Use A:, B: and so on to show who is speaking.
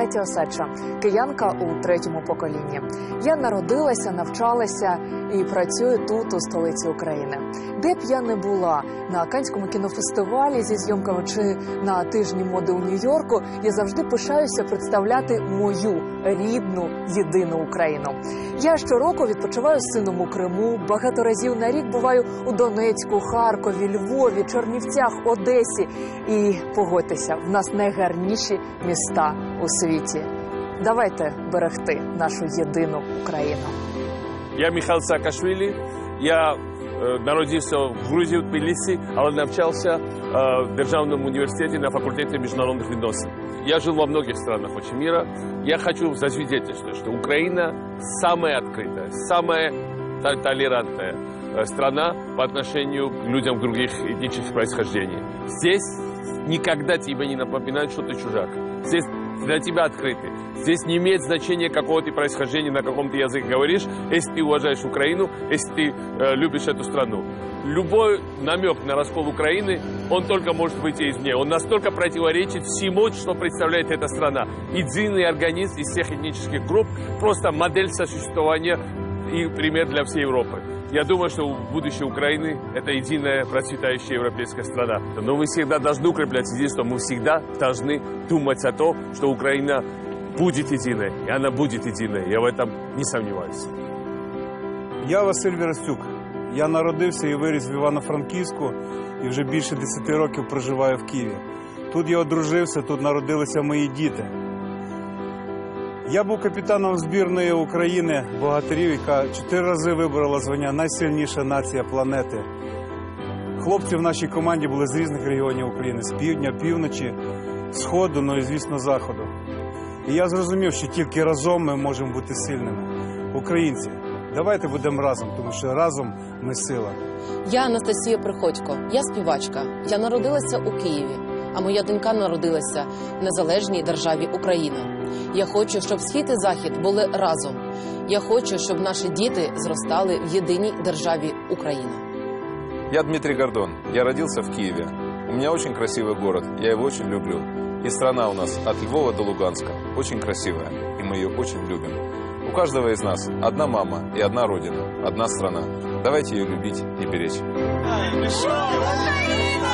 A: Катя Осадча, киянка у третьому поколінні. Я народилася, навчалася і працюю тут, у столиці України. Де б я не була на Канському кінофестивалі зі зйомками чи на тижні моди у Нью-Йорку, я завжди пишаюся представляти мою рідну єдину Україну. Я щороку відпочиваю з сином у Криму. Багато разів на рік буваю у Донецьку, Харкові, Львові, Чернівцях, Одесі. І погодьтеся, в нас найгарніші міста у світі. Давайте берегти нашу єдину Україну.
B: Я Михайло Саакашвілі. Я е, народився в Грузії, в Тбілісі, але навчався е, в Державному університеті на факультеті міжнародних відносин. Я жил во многих странах очень мира. Я хочу засвидетельствовать, что Украина самая открытая, самая то- толерантная э, страна по отношению к людям других этнических происхождений. Здесь никогда тебе не напоминают, что ты чужак. Здесь для тебя открыты. Здесь не имеет значения, какого ты происхождения, на каком ты языке говоришь, если ты уважаешь Украину, если ты э, любишь эту страну. Любой намек на раскол Украины, он только может выйти извне. Он настолько противоречит всему, что представляет эта страна. Единый организм из всех этнических групп, просто модель сосуществования и пример для всей Европы. Я думаю, что будущее Украины – это единая процветающая европейская страна. Но мы всегда должны укреплять единство, мы всегда должны думать о том, что Украина будет единой, и она будет единой. Я в этом не сомневаюсь.
C: Я Василь Вірастюк. Я народився і виріс в Івано-Франківську і вже більше 10 років проживаю в Києві. Тут я одружився, тут народилися мої діти. Я був капітаном збірної України богатирів, яка чотири рази виборола звання найсильніша нація планети. Хлопці в нашій команді були з різних регіонів України з півдня, півночі, сходу, ну і звісно, заходу. І я зрозумів, що тільки разом ми можемо бути сильними. Українці, давайте будемо разом, тому що разом ми сила.
D: Я Анастасія Приходько, я співачка. Я народилася у Києві, а моя донька народилася в незалежній державі Україна. Я хочу, щоб схід і захід були разом. Я хочу, щоб наші діти зростали в єдиній державі Україна.
E: Я Дмитрий Гордон. Я родился в Киеве. У меня очень красивый город. Я его очень люблю. И страна у нас от Львова до Луганска очень красивая. И мы ее очень любим. У каждого из нас одна мама и одна родина. Одна страна. Давайте ее любить и беречь.
F: Україна!